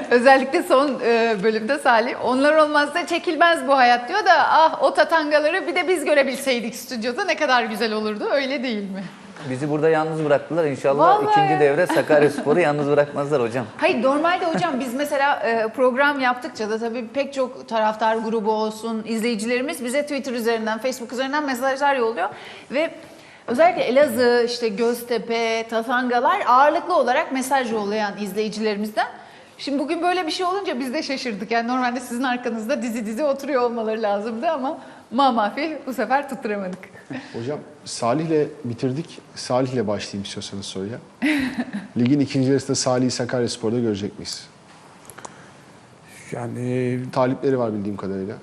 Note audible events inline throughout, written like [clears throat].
[laughs] Özellikle son e, bölümde Salih. Onlar olmazsa çekilmez bu hayat diyor da ah o tatangaları bir de biz görebilseydik stüdyoda ne kadar güzel olurdu. Öyle değil mi? Bizi burada yalnız bıraktılar. İnşallah Vallahi ikinci devre [laughs] Sakaryaspor'u yalnız bırakmazlar hocam. Hayır normalde hocam biz mesela e, program yaptıkça da tabii pek çok taraftar grubu olsun, izleyicilerimiz bize Twitter üzerinden, Facebook üzerinden mesajlar yolluyor ve özellikle Elazığ, işte Göztepe, Tatangalar ağırlıklı olarak mesaj yollayan izleyicilerimizden. Şimdi bugün böyle bir şey olunca biz de şaşırdık. Yani normalde sizin arkanızda dizi dizi oturuyor olmaları lazımdı ama mamafi bu sefer tutturamadık. [laughs] Hocam Salih'le bitirdik. Salih'le başlayayım istiyorsanız soruya. [laughs] Ligin ikinci yarısında Salih'i Sakaryaspor'da görecek miyiz? Yani Talipleri var bildiğim kadarıyla.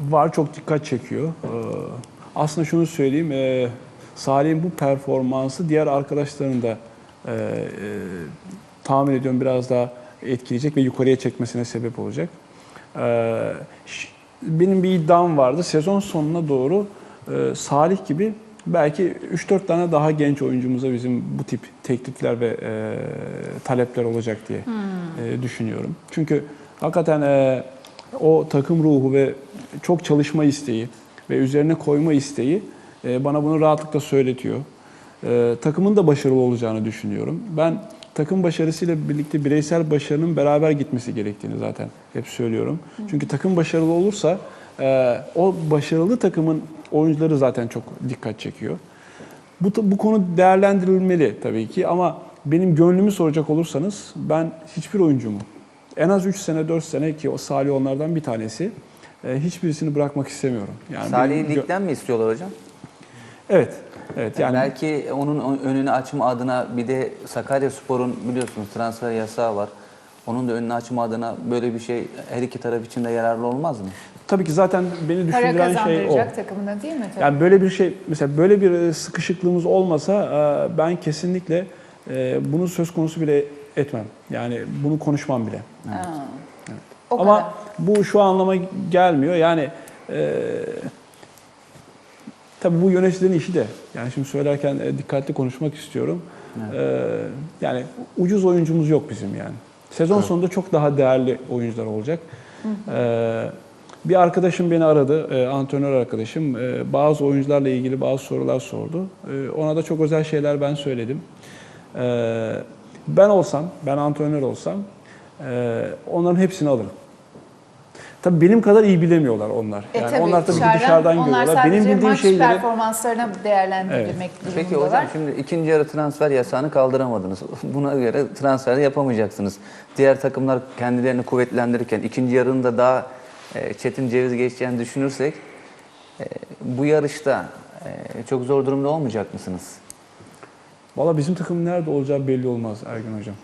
var çok dikkat çekiyor. Ee, Aslında şunu söyleyeyim, e, Salih'in bu performansı diğer arkadaşlarının da e, e, tahmin ediyorum biraz daha etkileyecek ve yukarıya çekmesine sebep olacak. Ee, Benim bir iddiam vardı. Sezon sonuna doğru e, Salih gibi belki 3-4 tane daha genç oyuncumuza bizim bu tip teklifler ve e, talepler olacak diye e, düşünüyorum. Çünkü hakikaten e, o takım ruhu ve çok çalışma isteği ve üzerine koyma isteği e, bana bunu rahatlıkla söyletiyor. E, takımın da başarılı olacağını düşünüyorum. Ben takım başarısıyla birlikte bireysel başarının beraber gitmesi gerektiğini zaten hep söylüyorum. Çünkü takım başarılı olursa e, o başarılı takımın oyuncuları zaten çok dikkat çekiyor. Bu, bu konu değerlendirilmeli tabii ki ama benim gönlümü soracak olursanız ben hiçbir oyuncumu en az 3 sene 4 sene ki o Salih onlardan bir tanesi e, hiçbirisini bırakmak istemiyorum. Yani Salih'i ligden mi istiyorlar hocam? Evet. Evet yani Belki onun önünü açma adına bir de Sakaryaspor'un biliyorsunuz transfer yasağı var. Onun da önünü açma adına böyle bir şey her iki taraf için de yararlı olmaz mı? tabii ki zaten beni Para düşündüren şey o. kazandıracak takımına değil mi? Tabii. Yani böyle bir şey mesela böyle bir e, sıkışıklığımız olmasa e, ben kesinlikle e, bunu söz konusu bile etmem. Yani bunu konuşmam bile. Ha. O Ama kadar. bu şu anlama gelmiyor. Yani e, tabii bu yöneticilerin işi de. Yani şimdi söylerken e, dikkatli konuşmak istiyorum. E, yani ucuz oyuncumuz yok bizim yani. Sezon sonunda çok daha değerli oyuncular olacak. E, bir arkadaşım beni aradı, e, antrenör arkadaşım. E, bazı oyuncularla ilgili bazı sorular sordu. E, ona da çok özel şeyler ben söyledim. E, ben olsam, ben antrenör olsam e, onların hepsini alırım. Tabii benim kadar iyi bilemiyorlar onlar. E Yani tabii, onlar tabii dışarıdan, dışarıdan onlar görüyorlar. Benim bildiğim maç şeyleri performanslarına değerlendirmek Peki durumundalar. hocam şimdi ikinci yarı transfer yasağını kaldıramadınız. [laughs] Buna göre transfer yapamayacaksınız. Diğer takımlar kendilerini kuvvetlendirirken ikinci yarının da daha e, çetin ceviz geçeceğini düşünürsek e, bu yarışta e, çok zor durumda olmayacak mısınız? Valla bizim takım nerede olacağı belli olmaz Ergün Hocam.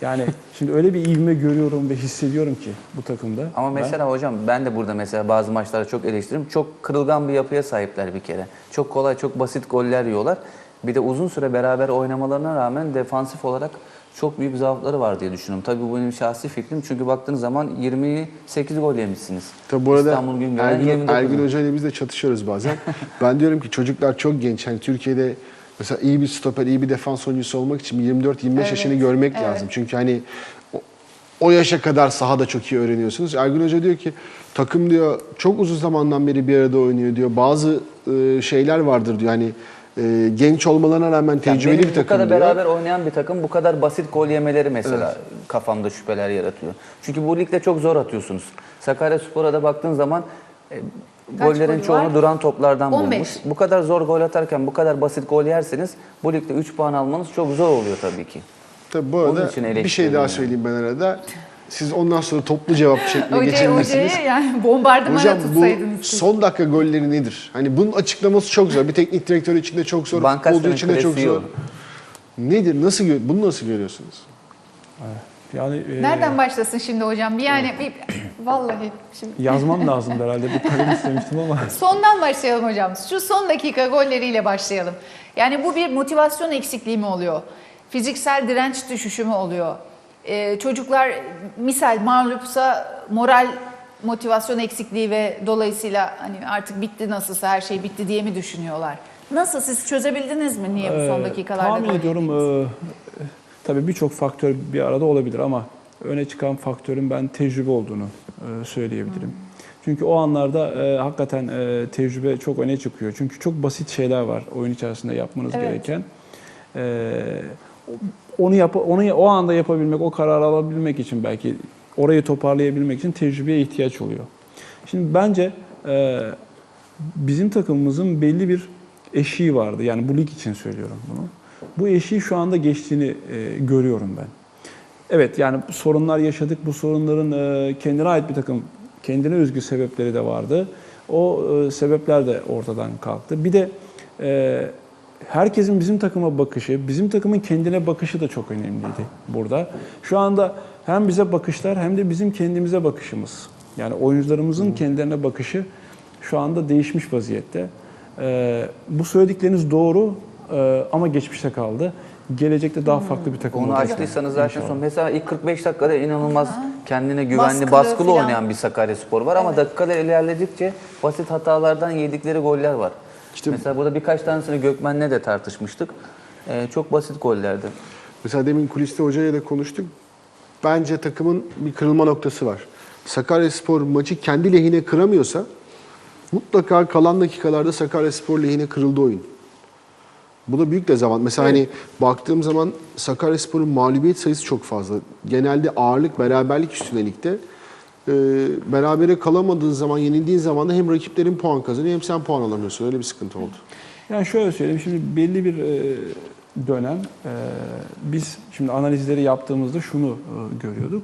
Yani şimdi öyle bir ivme görüyorum ve hissediyorum ki bu takımda. Ama Ben- mesela hocam ben de burada mesela bazı maçlarda çok eleştiririm. Çok kırılgan bir yapıya sahipler bir kere. Çok kolay, çok basit goller yiyorlar. Bir de uzun süre beraber oynamalarına rağmen defansif olarak çok büyük zaafları var diye düşünüyorum. Tabii bu benim şahsi fikrim. Çünkü baktığınız zaman 28 gol yemişsiniz. Tabi bu arada İstanbul Ergün, 29. Ergün Hoca ile biz de çatışıyoruz bazen. [laughs] ben diyorum ki çocuklar çok genç. Yani Türkiye'de mesela iyi bir stoper, iyi bir defans oyuncusu olmak için 24-25 yaşını görmek evet. lazım. Çünkü hani o, o yaşa kadar sahada çok iyi öğreniyorsunuz. Ergün Hoca diyor ki takım diyor çok uzun zamandan beri bir arada oynuyor diyor. Bazı e, şeyler vardır diyor. Hani e, genç olmalarına rağmen Yani tecrübeli benim bir bu takım kadar diyor. beraber oynayan bir takım bu kadar basit gol yemeleri mesela kafamda şüpheler yaratıyor. Çünkü bu ligde çok zor atıyorsunuz. Sakaryaspor'a da baktığın zaman e, gollerin çoğunu var? duran toplardan 15. bulmuş. Bu kadar zor gol atarken bu kadar basit gol yerseniz bu ligde 3 puan almanız çok zor oluyor tabii ki. Tabii bu arada için bir şey daha söyleyeyim ben arada. Siz ondan sonra toplu cevap Hocayı, geçebilirsiniz. hocayı yani bombardımana Hocam bu tutsaydınız. keşke. son dakika golleri nedir? Hani bunun açıklaması çok zor. Bir teknik direktör için de çok zor, futbolcu Bankasya'nın için de çok klasiği zor. o. Nedir? Nasıl gö- bunu nasıl görüyorsunuz? Yani e, Nereden başlasın şimdi hocam? Bir yani bir, [clears throat] vallahi şimdi yazmam [laughs] lazım herhalde. Bir kalem istemiştim ama. sondan başlayalım hocam. Şu son dakika golleriyle başlayalım. Yani bu bir motivasyon eksikliği mi oluyor? Fiziksel direnç düşüşü mü oluyor? Ee, çocuklar misal mağlupsa moral motivasyon eksikliği ve dolayısıyla hani artık bitti nasılsa her şey bitti diye mi düşünüyorlar? Nasıl siz çözebildiniz mi niye bu son Ee, dakikalarda Tahmin gol ediyorum e, tabii birçok faktör bir arada olabilir ama öne çıkan faktörün ben tecrübe olduğunu e, söyleyebilirim. Çünkü o anlarda e, hakikaten e, tecrübe çok öne çıkıyor. Çünkü çok basit şeyler var oyun içerisinde yapmanız Evet. gereken. E, onu yap onu o anda yapabilmek, o kararı alabilmek için belki orayı toparlayabilmek için tecrübeye ihtiyaç oluyor. Şimdi bence e, bizim takımımızın belli bir eşiği vardı. Yani bu lig için söylüyorum bunu. Bu eşiği şu anda geçtiğini e, görüyorum ben. Evet yani sorunlar yaşadık. Bu sorunların e, kendine ait bir takım kendine özgü sebepleri de vardı. O e, sebepler de ortadan kalktı. Bir de e, herkesin bizim takıma bakışı, bizim takımın kendine bakışı da çok önemliydi burada. Şu anda hem bize bakışlar hem de bizim kendimize bakışımız. Yani oyuncularımızın kendilerine bakışı şu anda değişmiş vaziyette. E, bu söyledikleriniz doğru e, ama geçmişte kaldı. Gelecekte daha farklı bir takım Onu olacak. açtıysanız zaten İnşallah. son mesela ilk 45 dakikada inanılmaz kendine güvenli, Baskılı baskılı, oynayan bir Sakaryaspor var ama dakikalar ilerledikçe basit hatalardan yedikleri goller var. İşte- mesela burada birkaç tanesini Gökmen'le de tartışmıştık. Ee, çok basit gollerdi. Mesela demin kuliste hocayla da konuştuk. Bence takımın bir kırılma noktası var. Sakaryaspor maçı kendi lehine kıramıyorsa mutlaka kalan dakikalarda Sakaryaspor lehine kırıldı oyun. Bu da büyük dezavantaj. Mesela hani baktığım zaman Sakaryaspor'un mağlubiyet sayısı çok fazla. Genelde ağırlık, beraberlik üstüne ligde. Ee, berabere kalamadığın zaman, yenildiğin zaman da hem rakiplerin puan kazanıyor hem sen puan alamıyorsun. Öyle bir sıkıntı oldu. Yani şöyle söyleyeyim, şimdi belli bir e, dönem e, biz şimdi analizleri yaptığımızda şunu e, görüyorduk.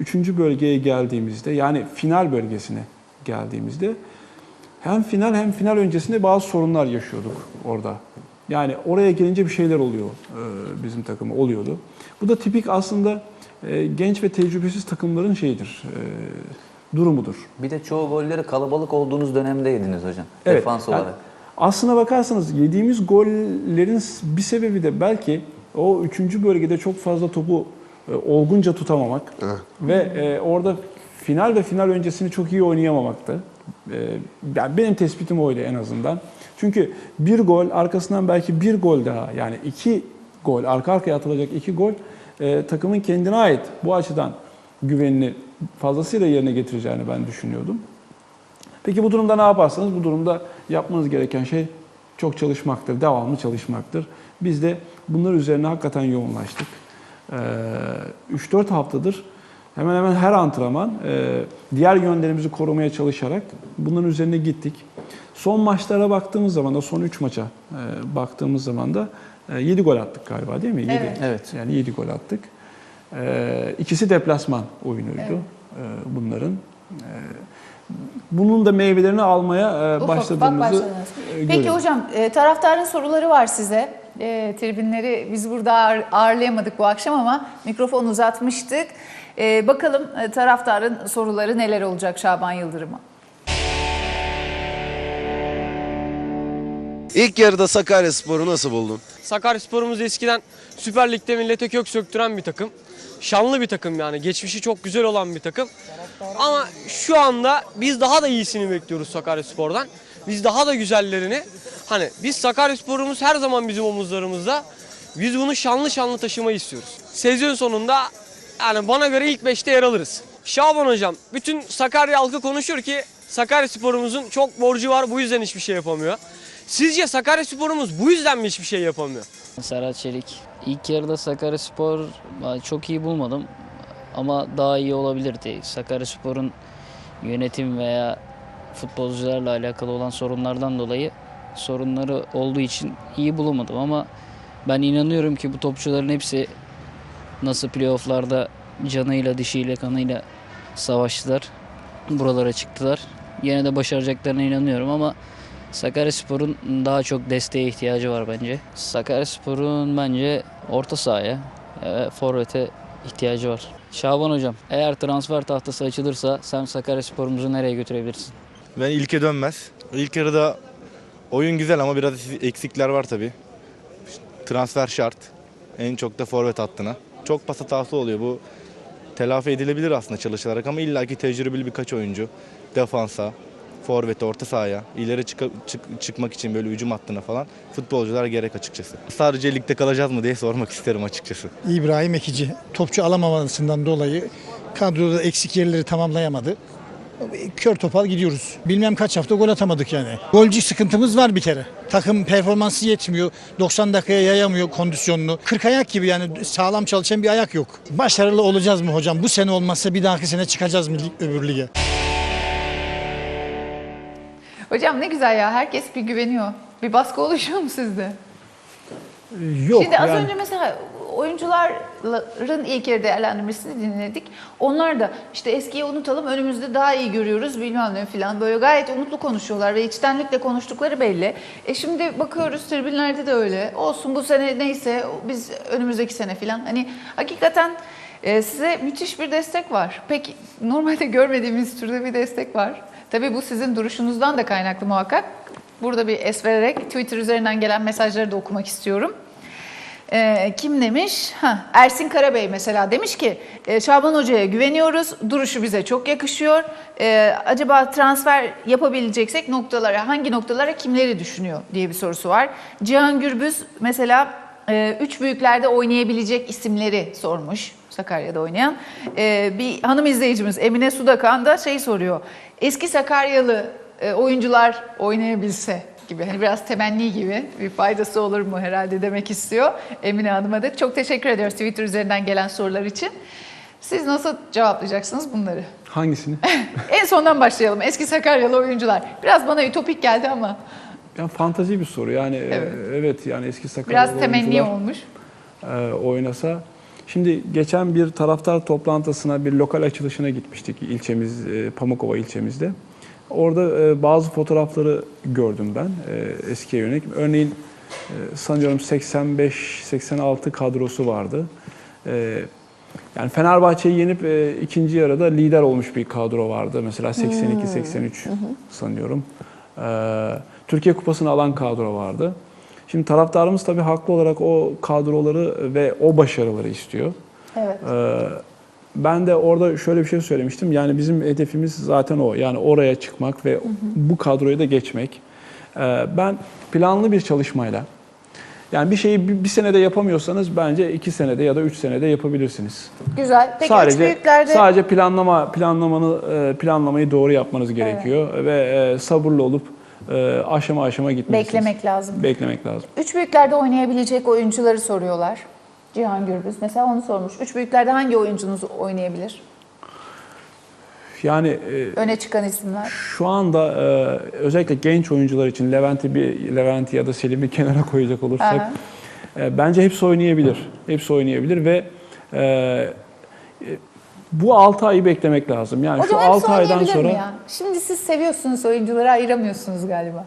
Üçüncü bölgeye geldiğimizde yani final bölgesine geldiğimizde hem final hem final öncesinde bazı sorunlar yaşıyorduk orada. Yani oraya gelince bir şeyler oluyor e, bizim takıma oluyordu. Bu da tipik aslında e, genç ve tecrübesiz takımların şeyidir, e, durumudur. Bir de çoğu golleri kalabalık olduğunuz dönemde yediniz hocam. Evet, Defans yani olarak. Aslına bakarsanız yediğimiz gollerin bir sebebi de belki o üçüncü bölgede çok fazla topu olgunca tutamamak Evet. ve orada final ve final öncesini çok iyi oynayamamaktı. E, yani benim tespitim oydu en azından. Çünkü bir gol arkasından belki bir gol daha yani iki gol arka arkaya atılacak iki gol e, takımın kendine ait bu açıdan güvenini fazlasıyla yerine getireceğini ben düşünüyordum. Peki bu durumda ne yaparsanız bu durumda yapmanız gereken şey çok çalışmaktır, devamlı çalışmaktır. Biz de bunlar üzerine hakikaten yoğunlaştık. Ee, 3-4 haftadır hemen hemen her antrenman e, diğer yönlerimizi korumaya çalışarak bunların üzerine gittik. Son maçlara baktığımız zaman da son 3 maça e, baktığımız zaman da 7 gol attık galiba değil mi? Yedi. Evet. Evet. Yani 7 gol attık. Ee, ikisi deplasman oyunuydu Evet. e, bunların. Ee, bunun da meyvelerini almaya e, Ufak başladığımızı e, Peki görüyoruz. hocam e, taraftarın soruları var size. E, tribünleri biz burada ağır- ağırlayamadık bu akşam ama mikrofon uzatmıştık. E, bakalım e, taraftarın soruları neler olacak Şaban Yıldırım'a? İlk yarıda Sakaryaspor'u nasıl buldun? Sakaryaspor'umuz eskiden Süper Lig'de millete kök söktüren bir takım. Şanlı bir takım yani. Geçmişi çok güzel olan bir takım. Ama şu anda biz daha da iyisini bekliyoruz Sakaryaspor'dan. Biz daha da güzellerini. Hani biz Sakaryaspor'umuz her zaman bizim omuzlarımızda. Biz bunu şanlı şanlı taşımayı istiyoruz. Sezon sonunda yani bana göre ilk 5'te yer alırız. Şaban hocam bütün Sakarya halkı konuşuyor ki Sakaryaspor'umuzun çok borcu var bu yüzden hiçbir şey yapamıyor. Sizce Sakaryaspor'umuz bu yüzden mi hiçbir şey yapamıyor? Serhat Çelik. İlk yarıda Sakaryaspor ben çok iyi bulmadım ama daha iyi olabilirdi. Sakaryaspor'un yönetim veya futbolcularla alakalı olan sorunlardan dolayı sorunları olduğu için iyi bulamadım ama ben inanıyorum ki bu topçuların hepsi nasıl playofflarda canıyla, dişiyle, kanıyla savaştılar. Buralara çıktılar. Yine de başaracaklarına inanıyorum ama Sakaryaspor'un daha çok desteğe ihtiyacı var bence. Sakaryaspor'un bence orta sahaya ve forvete ihtiyacı var. Şaban hocam eğer transfer tahtası açılırsa sen Sakaryaspor'umuzu nereye götürebilirsin? Ben ilke dönmez. İlk yarıda oyun güzel ama biraz eksikler var tabi. Transfer şart. En çok da forvet hattına. Çok pas hatası oluyor. Bu telafi edilebilir aslında çalışılarak ama illaki tecrübeli birkaç oyuncu defansa forvete, orta sahaya, ileri çıka- çık- çıkmak için böyle hücum hattına falan futbolcular gerek açıkçası. Sadece ligde kalacağız mı diye sormak isterim açıkçası. İbrahim Ekici topçu alamamasından dolayı kadroda eksik yerleri tamamlayamadı. Kör topal gidiyoruz. Bilmem kaç hafta gol atamadık yani. Golcü sıkıntımız var bir kere. Takım performansı yetmiyor. 90 dakikaya yayamıyor kondisyonunu. 40 ayak gibi yani sağlam çalışan bir ayak yok. Başarılı olacağız mı hocam? Bu sene olmazsa bir dahaki sene çıkacağız mı öbür lige? Hocam ne güzel ya herkes bir güveniyor. Bir baskı oluşuyor mu sizde? Yok Şimdi az yani- önce mesela oyuncuların ilk yarı değerlendirmesini dinledik. Onlar da işte eskiyi unutalım önümüzde daha iyi görüyoruz bilmem ne falan böyle gayet umutlu konuşuyorlar ve içtenlikle konuştukları belli. E şimdi bakıyoruz tribünlerde de öyle. Olsun bu sene neyse biz önümüzdeki sene falan. Hani hakikaten e, size müthiş bir destek var. Peki normalde görmediğimiz türde bir destek var. Tabii bu sizin duruşunuzdan da kaynaklı muhakkak. Burada bir es vererek Twitter üzerinden gelen mesajları da okumak istiyorum. Ee, kim demiş? Ha, Ersin Karabey mesela demiş ki e, Şaban Hoca'ya güveniyoruz. Duruşu bize çok yakışıyor. Ee, acaba transfer yapabileceksek noktalara, hangi noktalara kimleri düşünüyor diye bir sorusu var. Cihan Gürbüz mesela e, üç büyüklerde oynayabilecek isimleri sormuş. Sakarya'da oynayan. Ee, bir hanım izleyicimiz Emine Sudakan da şey soruyor. Eski Sakaryalı e, oyuncular oynayabilse gibi hani biraz temenni gibi bir faydası olur mu herhalde demek istiyor Emine Hanım'a da. Çok teşekkür ediyoruz Twitter üzerinden gelen sorular için. Siz nasıl cevaplayacaksınız bunları? Hangisini? [laughs] En sondan başlayalım. Eski Sakaryalı oyuncular. Biraz bana ütopik geldi ama Yani fantazi bir soru. Yani e, Evet. evet, yani eski Sakaryalı biraz temenni olmuş. e, oynasa. Şimdi geçen bir taraftar toplantısına, bir lokal açılışına gitmiştik ilçemiz, e, Pamukova ilçemizde. Orada e, bazı fotoğrafları gördüm ben e, eskiye yönelik. Örneğin e, sanıyorum 85-86 kadrosu vardı. E, yani Fenerbahçe'yi yenip e, ikinci yarıda lider olmuş bir kadro vardı. Mesela 82-83 sanıyorum. E, Türkiye Kupası'nı alan kadro vardı. Şimdi taraftarımız tabii haklı olarak o kadroları ve o başarıları istiyor. Evet. Ee, Ben de orada şöyle bir şey söylemiştim. Yani bizim hedefimiz zaten o. Yani oraya çıkmak ve bu kadroyu da geçmek. Ee, Ben planlı bir çalışmayla, yani bir şeyi bir bir senede yapamıyorsanız bence iki senede ya da üç senede yapabilirsiniz. Güzel. Peki üç sadece büyüklerde sadece planlama planlamanı e, planlamayı doğru yapmanız gerekiyor ve e, sabırlı olup e, aşama aşama gitmelisiniz. beklemek lazım. Beklemek lazım. Üç büyüklerde oynayabilecek oyuncuları soruyorlar. Cihan Gürbüz mesela onu sormuş. Üç büyüklerde hangi oyuncunuz oynayabilir? Yani e, Öne çıkan isimler. Şu anda e, özellikle genç oyuncular için Levent'i bir Levent'i ya da Selim'i [laughs] kenara koyacak olursak Aha. e, bence hepsi oynayabilir. Hepsi oynayabilir ve e, e, bu 6 ayı beklemek lazım. Yani şu Hocam hepsi 6 aydan sonra mi ya? Şimdi siz seviyorsunuz oyuncuları ayıramıyorsunuz galiba.